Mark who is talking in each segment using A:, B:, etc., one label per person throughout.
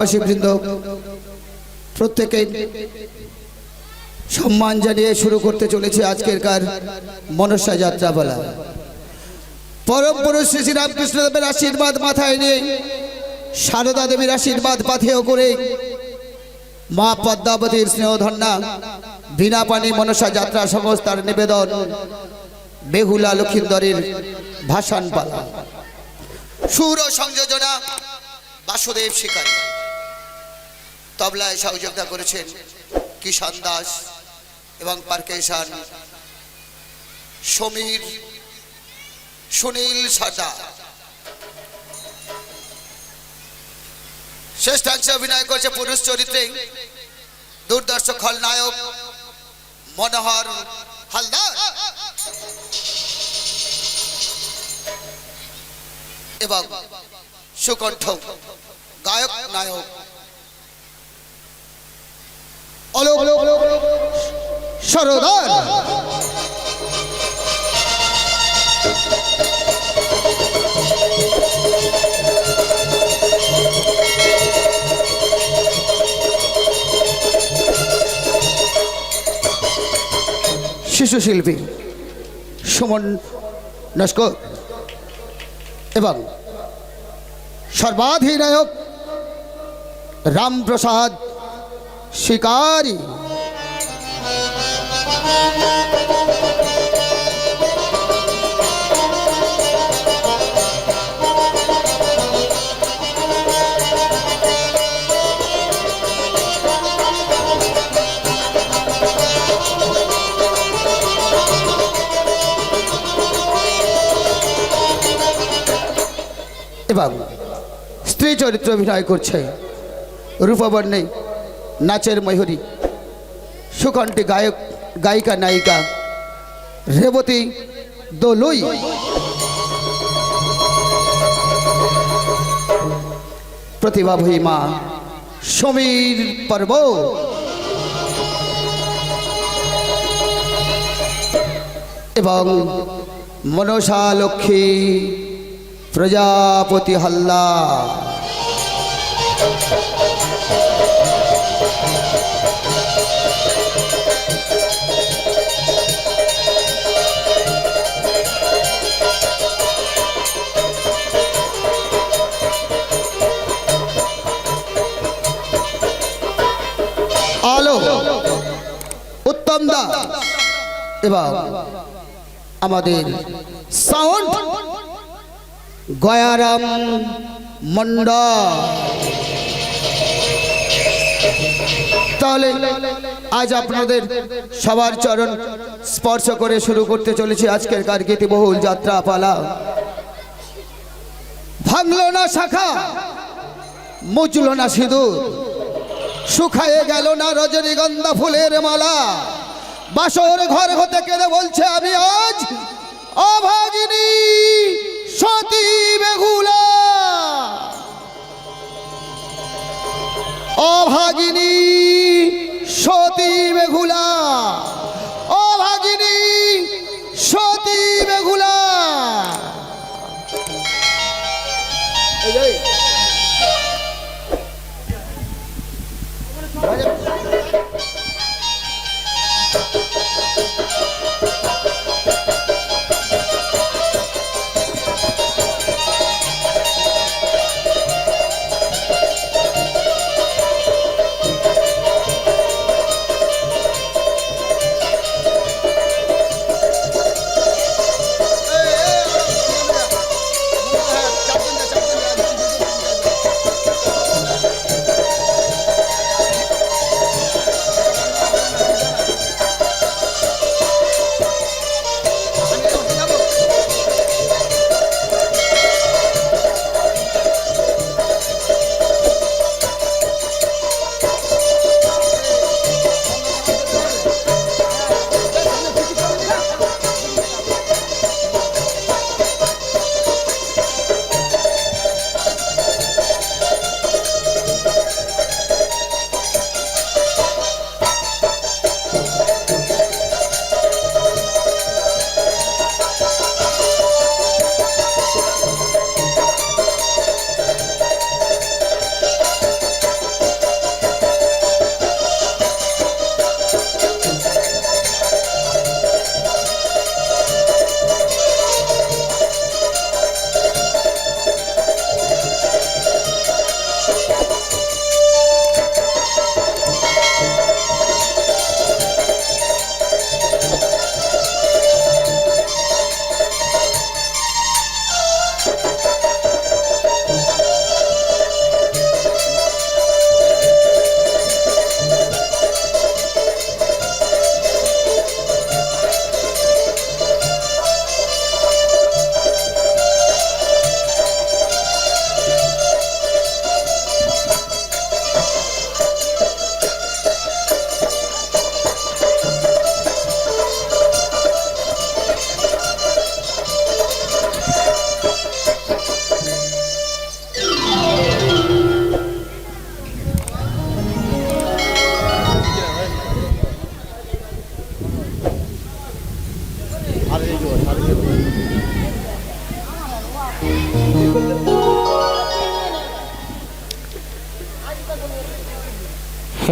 A: বৃন্দ প্রত্যেকে সম্মান জানিয়ে শুরু করতে চলেছে আজকের কার মনসা যাত্রা বলা পরম পুরুষ শ্রী শ্রী রামকৃষ্ণদেবের আশীর্বাদ মাথায় নিয়ে সারদা দেবীর আশীর্বাদ পাথেয় করে মা পদ্মাবতীর স্নেহধন্যা, বিনা পানি মনসা যাত্রা সংস্থার নিবেদন বেহুলা লক্ষিন্দরের ভাষণ পালা সুর সংযোজনা বাসুদেব শিকারী। তবলায় সহযোগিতা করেছেন কিষান দাস এবং পার্কেশান, সমীর, সুনীল সাটা। শ্রেষ্ঠাংশে অভিনয় করেছে পুরুষ চরিত্রে দূরদর্শক খলনায়ক মনোহর হালদার। এবং সুকণ্ঠ গায়ক নায়ক অলোক শিশু শিল্পী সুমন নস্কর এবং সর্বাধিনায়ক রামপ্রসাদ শিকারী। এবং স্ত্রী চরিত্র অভিনয় করছে রূপবর্ণে নাচের ময়ূরী, সুকণ্ঠী গায়ক, গায়িকা, নায়িকা, রেবতী দোলুই। প্রতিভা ভূমা সমীর পর্ব। এবং মনসা লক্ষ্মী, প্রজাপতি হাল্লা। এবং আমাদের সাউন্ড গয়ারাম মন্ডল তাহলে আজ আপনাদের সবার চরণ স্পর্শ করে শুরু করতে চলেছি আজকের কার বহুল যাত্রা পালা ভাঙলো না শাখা, মুচলো না সিঁদুর, শুকায়ে গেল না রজনীগন্ধা ফুলের মালা। বাসর ঘর হতে কেঁদে বলছে, আমি আজ অভাগিনী সতী বেগুলা অভাগিনী সতী বেগুলা অভাগিনী সতী বেগুলা Thank you.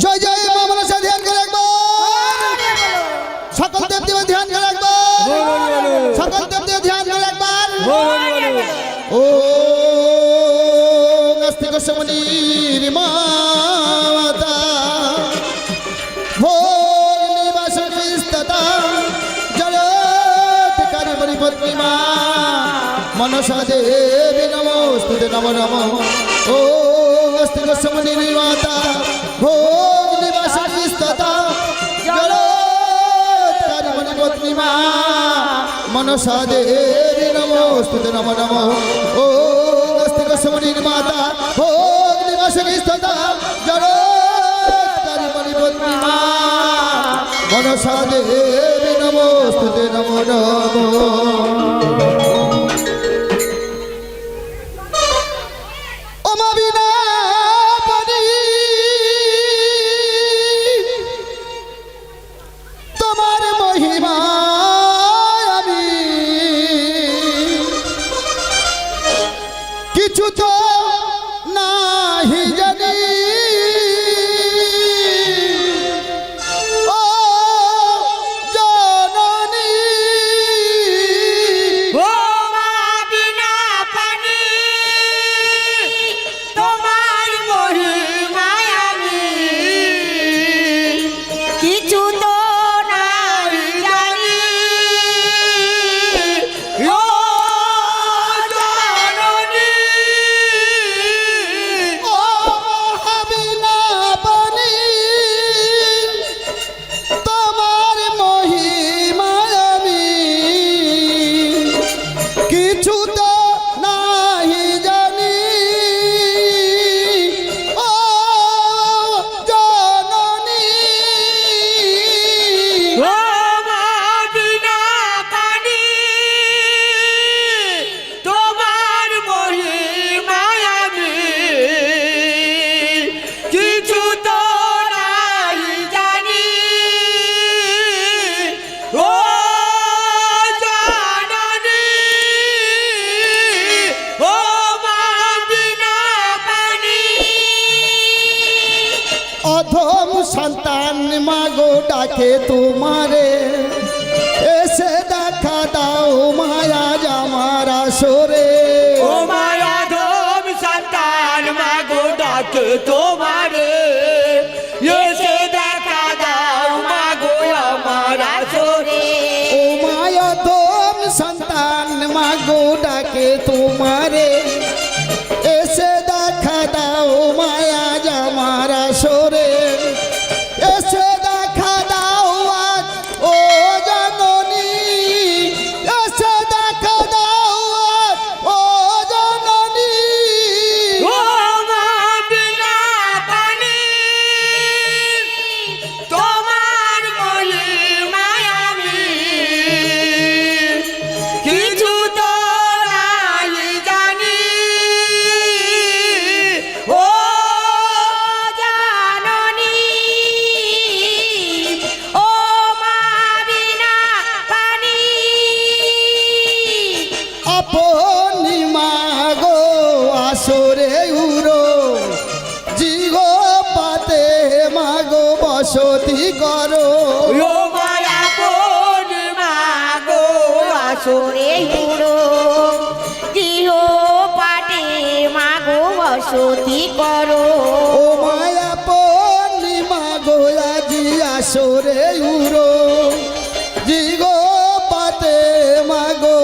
A: জয় জয়, মা মনসা, ধ্যান করে একবার। সকল দেব দেব ধ্যান করে একবার। সকল দেব দেব ধ্যান করে একবার। ও নাস্তিক সমনির মাতা ভোগ নিবাস বিস্ততা জগৎ কারি পরিপত্নী মনসা দেবী নমস্তুতে নম নম। ও নাস্তিক সমনির মাতা ভোগ নিবাসা কিস্ততা জলতারি মনি পত্নীমা মনসা দেবী নমস্তুতে নম নম ও গস্তিক সমনি নির্মাতা ভোগ নিবাসা কিস্ততা জলতারি মনি পত্নীমা মনসা দেবী নমস্তুতে নম নম। নাহি জানি। সন্তান মাগো ডাকে তোমারে এসে দেখা দাও মায়া জামারা সরে
B: ও মায়াধব সন্তান মাগো ডাকে তোমারে আসরে উড়ো গৃহ পাটে মাগো বসতি করো।
A: ও মায়া পনি মাগো, আজি আসরে উড়ো। জিগো পাতে মাগো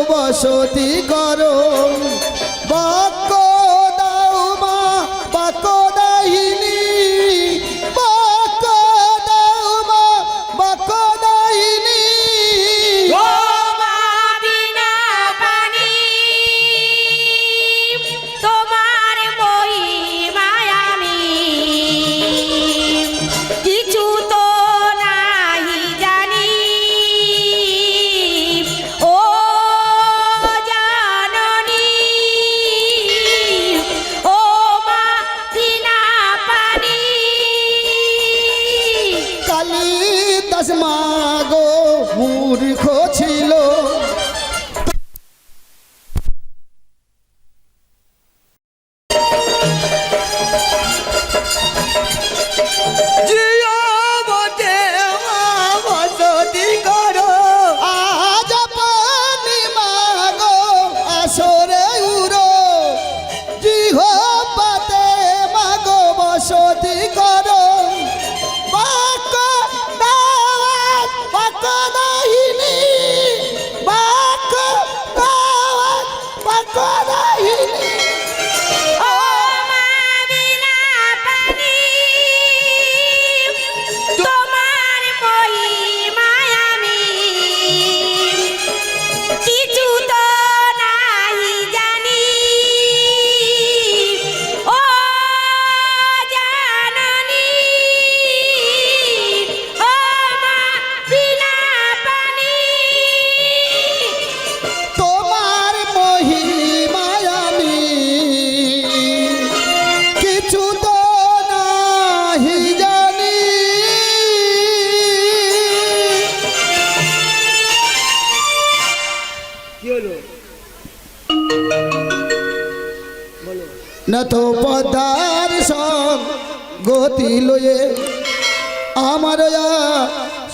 A: আমার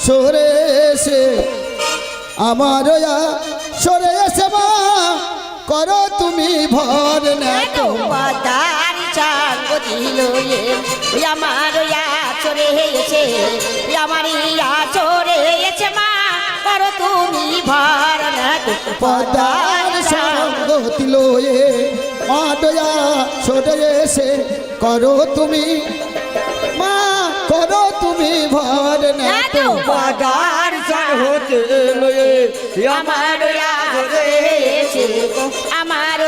A: সরে এসে আমার সরে এসে মা করো তুমি ভর না তো
B: পদার চাঙ্গ দিল আমার চরে এসে আমার চরে এসে মা করো তুমি ভার না
A: পদার সঙ্গ লয়ে মাডয়া সরে এসে করো তুমি মা করো তুমি ভর না তো।
B: পদার হতে লয়ে আমার এসে আমার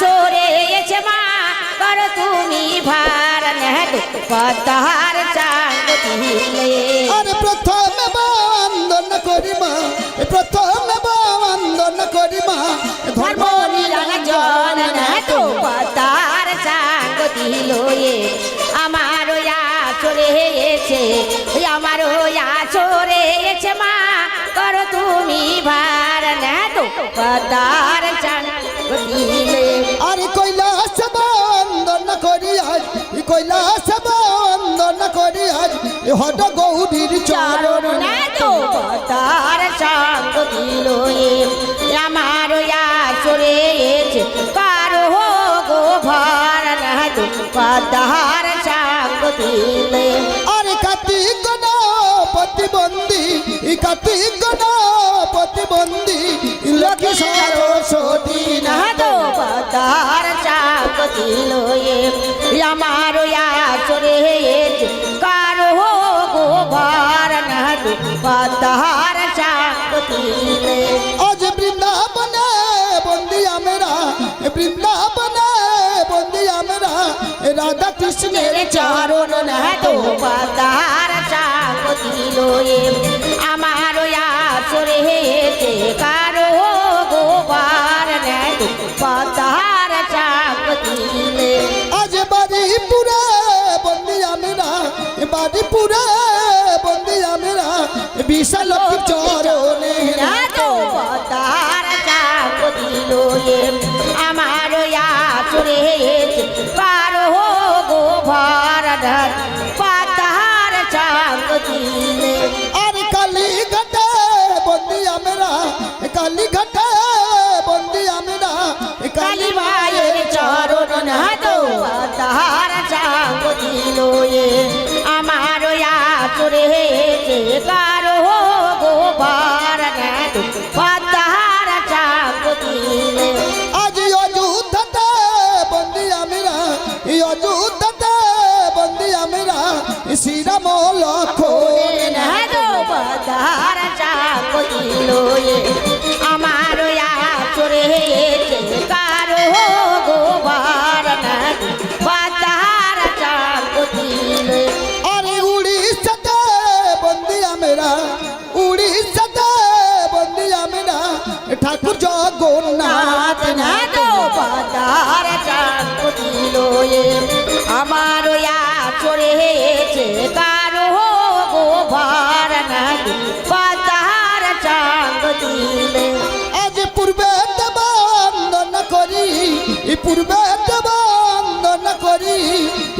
B: চরে এসে মা করো তুমি ভার না পদার চাঙ্গ দিলে
A: আরে প্রথমে বন্দন করি মা প্রথমে বন্দন করি মা। ধর্ম
B: নিরঞ্জন তো। তার চাঙ্গ দিল আমার চলে এসে আমার চলে এসে মা। করো তুমি ভার না তো চাঙ্গ দিলে।
A: আরে কৈলাস বন্দন করি আজ কৈলাস বন্দন করি আজ হট গৌরীর চরণ।
B: না তো তার চাঙ্গ দিল। এ আমার চলে এসে কারও গো ভার না তো চাঙ্গ দিলে
A: আরে কার্তিক প্রতিবন্ধী কার্তিক প্রতিবন্ধী লক্ষ্মী সরস্বতী না
B: নাহাদো পাতার চাপ দিল আমার চরে কারও গো ভার
A: না রাধা কৃষ্ণের
B: চরণ নাহাদো পাতার চাপ দিল আমার চরে কারও গো ভার নাহাদো পাতার চাপ দিলে
A: আজ বাড়িপুরে বন্দি আমরা বাড়িপুরে বন্দি আমরা বিশাল চরণে
B: রাতো ভারত পাতার দিলে।
A: আর কালী ঘাটে বন্দি আমরা কালী ঘাটে বন্দি আমরা কালী মায়ের
B: চরণ পাতার চাপ দিল আমার
A: কারও শ্রীরাম
B: চাপ দিল আমার চরে কারও গোবার পদার চাপ দিল
A: আরে উড়িষ্যাতে বন্দি আমরা উড়িষ্যাতে বন্দি আমরা। ঠাকুর জগন্নাথ
B: নাথ নাদো পদার চাপ দিল আমার হয়েছে কারও গো ভার নাকি? পাতার চাঙ্গ দিলে।
A: আজ পূর্বে বন্দন করি এই পূর্বে বন্দন করি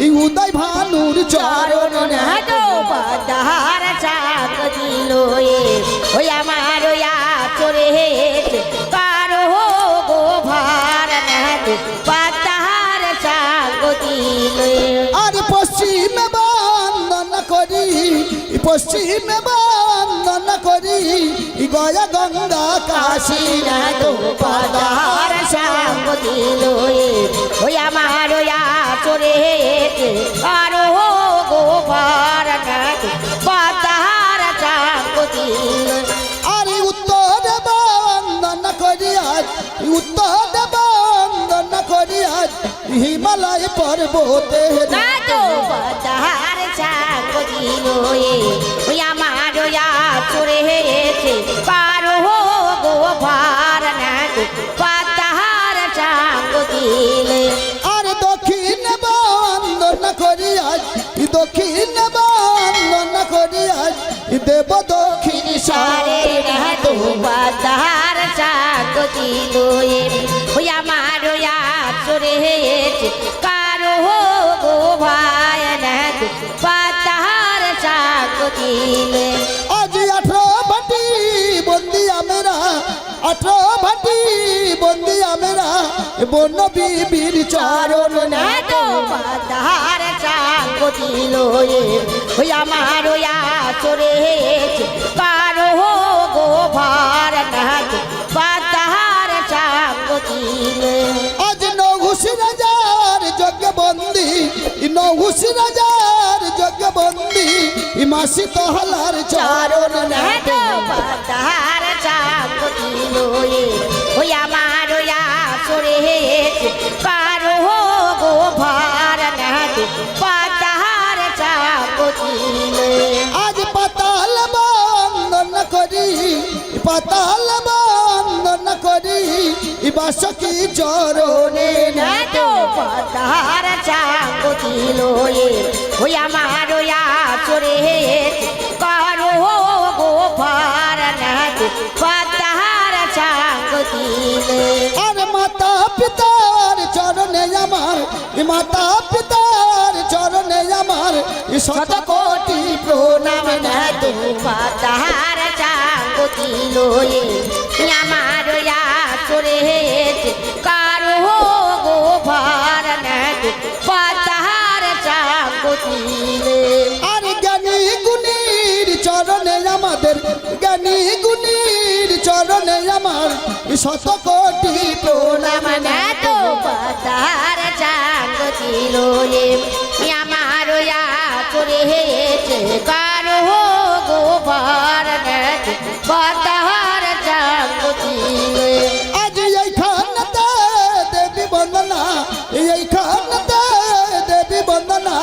A: এই উদয় ভানুর চরণ নাটক পশ্চিমে বন্দন করি। গয়া গঙ্গা কাশী
B: নাতো পদার চাক দিল ওই আমার চরে হেছে
A: হিমালয় পর্বতে
B: আমার চরে হেছে কারও গো ভার নাতো বাদার চাক দিলে।
A: আর দক্ষিণ বন্দন করি দক্ষিণ বন্দন করি দেব দক্ষিণ
B: সারে। চাক দিল দিলে।
A: আজ আঠেরো ভাটি বন্দি আমেরা। আঠেরো ভাটি বন্দি আমেরা। বন্য বিবির চরণ
B: নাটো বাদার চাক দিল ওই আমার চরে হেছে কারও গো ভার নাতো বাদার চাক দিলে
A: আজ নৌঘুষ রাজার যজ্ঞ বন্দি নৌঘুষ রাজার মাসি তহলার চরণ
B: নাটো। পাতার চাক দিলোয়ে এ। ওই আমার আসরে কারও গো ভার পাতার চাক দিলোয়ে
A: আজ পাতাল বন্দন করি পাতাল বাসকি চরণে
B: নাটো পাতার চাক দিল এ ওই আমার চরে কারও গো ভার নাতো পাতার চাক দিলে
A: আর মাতা পিতার চরণে আমার মাতা পিতার চরণে আমার শত কোটি প্রণাম
B: নাতো পাতার চাক আমার চরে কারও গো ভার পাতার চাক দিলে।
A: আর জ্ঞানী গুণীর চরণে আমাদের জ্ঞানী গুণীর চরণে আমার শত কোটি প্রণাম
B: নাতো পাতার চাক দিল আমার চরে হেছে কারও গো ভার চাক দিলে
A: আজ এইখানতে দেবী বন্দনা এইখানতে দেবী বন্দনা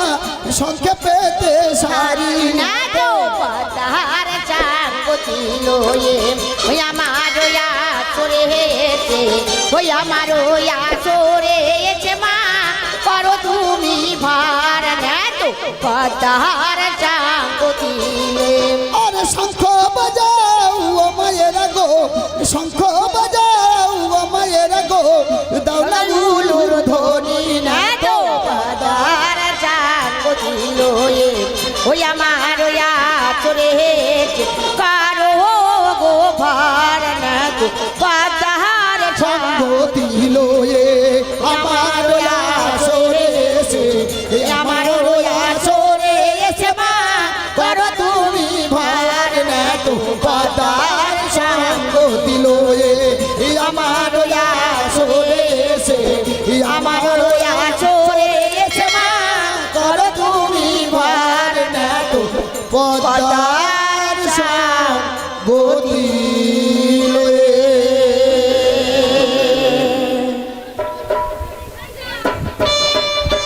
A: সারি।
B: পাতার চাক দিল এ ওই আমার চরে হেছে ওই আমার হেছে মা করো তুমি ভার চাক দিলে
A: আরে শঙ্খ শঙ্খ